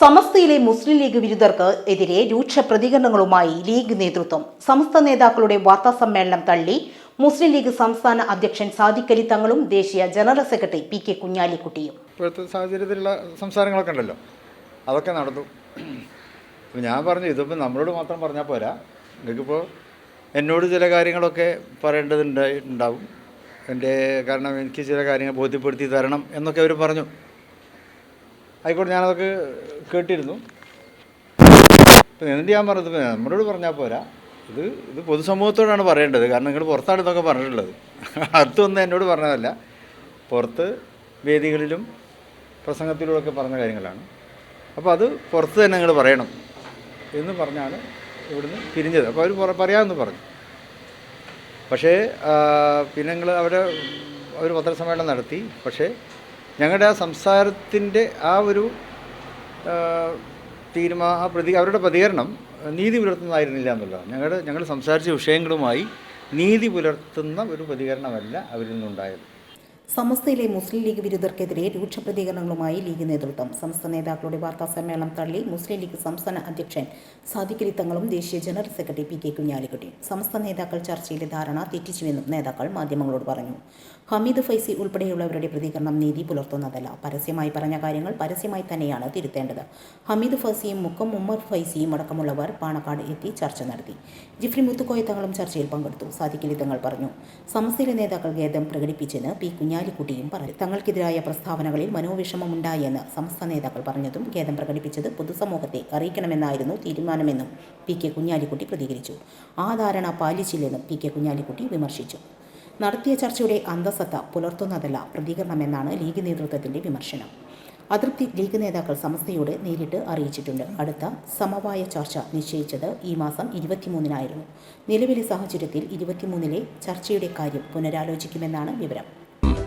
സമസ്തയിലെ മുസ്ലിം league വിരുദ്ധർക്ക് എതിരെ രൂക്ഷ പ്രതികരണങ്ങളുമായി league നേതൃത്വം സമസ്ത നേതാക്കളുടെ വാർത്താ സമ്മേളനം തള്ളി. മുസ്ലിം ലീഗ് സംസ്ഥാന അധ്യക്ഷൻ സാദിഖലി തങ്ങളും ദേശീയ ജനറൽ സെക്രട്ടറി പി കെ കുഞ്ഞാലിക്കുട്ടിയും. ഇപ്പോഴത്തെ സാഹചര്യത്തിലുള്ള സംസാരങ്ങളൊക്കെ ഉണ്ടല്ലോ. അതൊക്കെ നടന്നു. ഞാൻ പറഞ്ഞു ഇതിപ്പോൾ നമ്മളോട് മാത്രം പറഞ്ഞാൽ പോരാ. നിങ്ങൾക്കിപ്പോൾ എന്നോട് ചില കാര്യങ്ങളൊക്കെ പറയേണ്ടതുണ്ടായിട്ടുണ്ടാവും എന്റെ കാരണം എനിക്ക് ചില കാര്യങ്ങൾ ബോധ്യപ്പെടുത്തി തരണം എന്നൊക്കെ അവർ പറഞ്ഞു. ആയിക്കോട്ടെ ഞാനതൊക്കെ കേട്ടിരുന്നു. എന്ത് ഞാൻ പറഞ്ഞത്? നമ്മളോട് പറഞ്ഞാൽ പോരാ. ഇത് ഇത് പൊതുസമൂഹത്തോടാണ് പറയേണ്ടത്. കാരണം നിങ്ങൾ പുറത്താണ് ഇതൊക്കെ പറഞ്ഞിട്ടുള്ളത്. അടുത്തൊന്നും എന്നോട് പറഞ്ഞതല്ല. പുറത്ത് വേദികളിലും പ്രസംഗത്തിലൂടെയൊക്കെ പറഞ്ഞ കാര്യങ്ങളാണ്. അപ്പോൾ അത് പുറത്ത് തന്നെ നിങ്ങൾ പറയണം എന്ന് പറഞ്ഞാണ് ഇവിടുന്ന് പിരിഞ്ഞത്. അപ്പോൾ അവർ പറ- പറയാമെന്ന് പറഞ്ഞു. പക്ഷേ പിന്നെ നിങ്ങൾ അവരെ ഒരു പത്രസമ്മേളനം നടത്തി. പക്ഷേ ഞങ്ങളുടെ ആ സംസാരത്തിന്റെ ആ ഒരു തീരുമാ ആ പ്രതി അവരുടെ പ്രതികരണം നീതി പുലർത്തുന്നതായിരുന്നില്ല എന്നുള്ളതാണ്. ഞങ്ങളുടെ ഞങ്ങൾ സംസാരിച്ച വിഷയങ്ങളുമായി നീതി പുലർത്തുന്ന ഒരു പ്രതികരണമല്ല അവരിൽ നിന്നുണ്ടായത്. സമസ്തയിലെ മുസ്ലിം ലീഗ് വിരുദ്ധർക്കെതിരെ രൂക്ഷ പ്രതികരണങ്ങളുമായി ലീഗ് നേതൃത്വം. സംസ്ഥാന നേതാക്കളുടെ വാർത്താ സമ്മേളനം തള്ളി മുസ്ലിം ലീഗ് സംസ്ഥാന അധ്യക്ഷൻ സാദിഖലി തങ്ങളും ദേശീയ general secretary P K Kunhalikutty. Samastha നേതാക്കൾ ചർച്ചയിലെ ധാരണ തെറ്റിച്ചുവെന്നും നേതാക്കൾ മാധ്യമങ്ങളോട് പറഞ്ഞു. ഹമീദ് ഫൈസി ഉൾപ്പെടെയുള്ളവരുടെ പ്രതികരണം നീതി പുലർത്തുന്നതല്ല. പരസ്യമായി പറഞ്ഞ കാര്യങ്ങൾ പരസ്യമായി തന്നെയാണ് തിരുത്തേണ്ടത്. ഹമീദ് ഫൈസിയും മുക്കം ഉമ്മർ ഫൈസിയും അടക്കമുള്ളവർ പാണക്കാട് എത്തി ചർച്ച നടത്തി. ജിഫ്രി മുത്തുക്കോയ തങ്ങളും ചർച്ചയിൽ പങ്കെടുത്തു. സാദിഖലി തങ്ങൾ പറഞ്ഞു സമസ്തയിലെ നേതാക്കൾ ഖേദം പ്രകടിപ്പിച്ചെന്ന് പി കുഞ്ഞാലിക്കുട്ടിയും പറഞ്ഞു. തങ്ങൾക്കെതിരായ പ്രസ്താവനകളിൽ മനോവിഷമമുണ്ടായെന്ന് സമസ്ത നേതാക്കൾ പറഞ്ഞതും ഖേദം പ്രകടിപ്പിച്ചത് പൊതുസമൂഹത്തെ അറിയിക്കണമെന്നായിരുന്നു തീരുമാനമെന്നും പി കെ കുഞ്ഞാലിക്കുട്ടി പ്രതികരിച്ചു. ആ ധാരണ പാലിച്ചില്ലെന്നും പി കെ കുഞ്ഞാലിക്കുട്ടി വിമർശിച്ചു. നടത്തിയ ചർച്ചയുടെ അന്തസത്ത പുലർത്തുന്നതല്ല പ്രതികരണമെന്നാണ് ലീഗ് നേതൃത്വത്തിന്റെ വിമർശനം. അതൃപ്തി ലീഗ് നേതാക്കൾ സമസ്തയോട് നേരിട്ട് അറിയിച്ചിട്ടുണ്ട്. അടുത്ത സമവായ ചർച്ച നിശ്ചയിച്ചത് ഈ മാസം ഇരുപത്തിമൂന്നിനായിരുന്നു. നിലവിലെ സാഹചര്യത്തിൽ ഇരുപത്തിമൂന്നിലെ ചർച്ചയുടെ കാര്യം പുനരാലോചിക്കുമെന്നാണ് വിവരം.